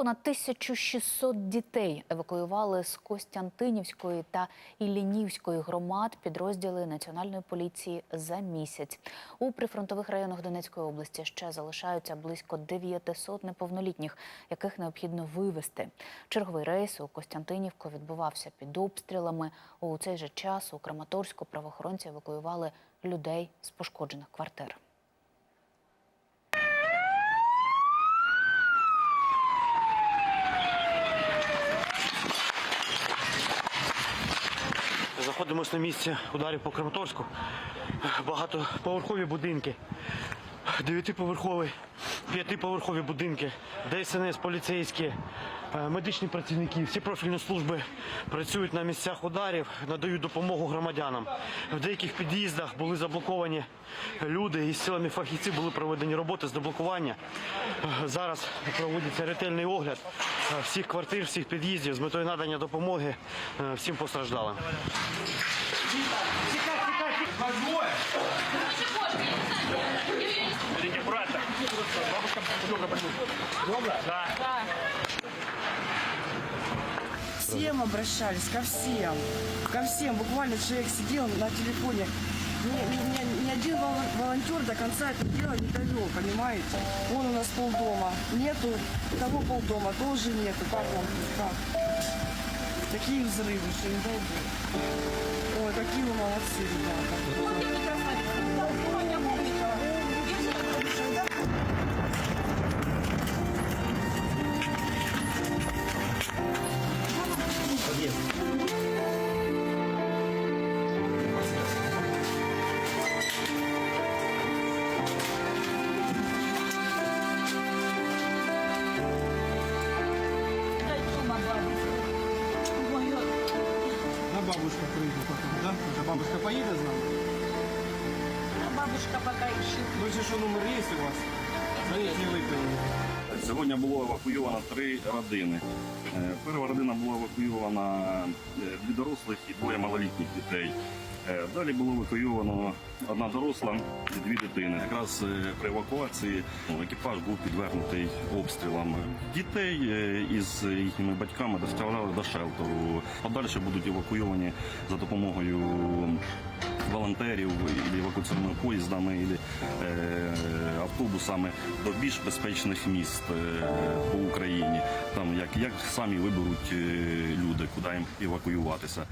Понад 1600 дітей евакуювали з Костянтинівської та Іллінівської громад підрозділи Національної поліції за місяць. У прифронтових районах Донецької області ще залишаються близько 900 неповнолітніх, яких необхідно вивезти. Черговий рейс у Костянтинівку відбувався під обстрілами. У цей же час у Краматорську правоохоронці евакуювали людей з пошкоджених квартир. Заходимось на місце ударів по Краматорську. Багатоповерхові будинки, дев'ятиповерхові, п'ятиповерхові будинки, ДСНС, поліцейські, е, медичні працівники, всі профільні служби працюють на місцях ударів, надають допомогу громадянам. В деяких під'їздах були заблоковані люди і з силами фахівців були проведені роботи з деблокування. Е, Зараз проводиться ретельний огляд всіх квартир, всіх під'їздів з метою надання допомоги е, всім постраждалим. Берите брата. Бабушка много Да. всем обращались, ко всем. Ко всем. Буквально человек сидел на телефоне. Ни, ни- один вол- волонтер до конца это дело не довел, понимаете? Вон у нас полдома. Нету того полдома, тоже нету. Как вам? Как? Такие взрывы, что не дай бог. Ой, какие вы молодцы, ребята. Бабушка прийде потом, да? Уже бабушка поїде з нами? Бабушка пока ищет. Ну чи що номер є у вас? Звоніть, не виконали. Сьогодні було евакуйовано три родини. Е, Перша родина була евакуйована е, дві дорослих і двоє малолітніх дітей. Е, Далі було евакуйовано одна доросла і дві дитини. Якраз при евакуації ну, екіпаж був підвергнутий обстрілам. Дітей із їхніми батьками доставляли до шелтеру. Подальше будуть евакуйовані за допомогою волонтерів, і евакуаційними поїздами, автобусами до більш безпечних міст е, по Україні. Там як, як самі виберуть е, люди, куди їм евакуюватися.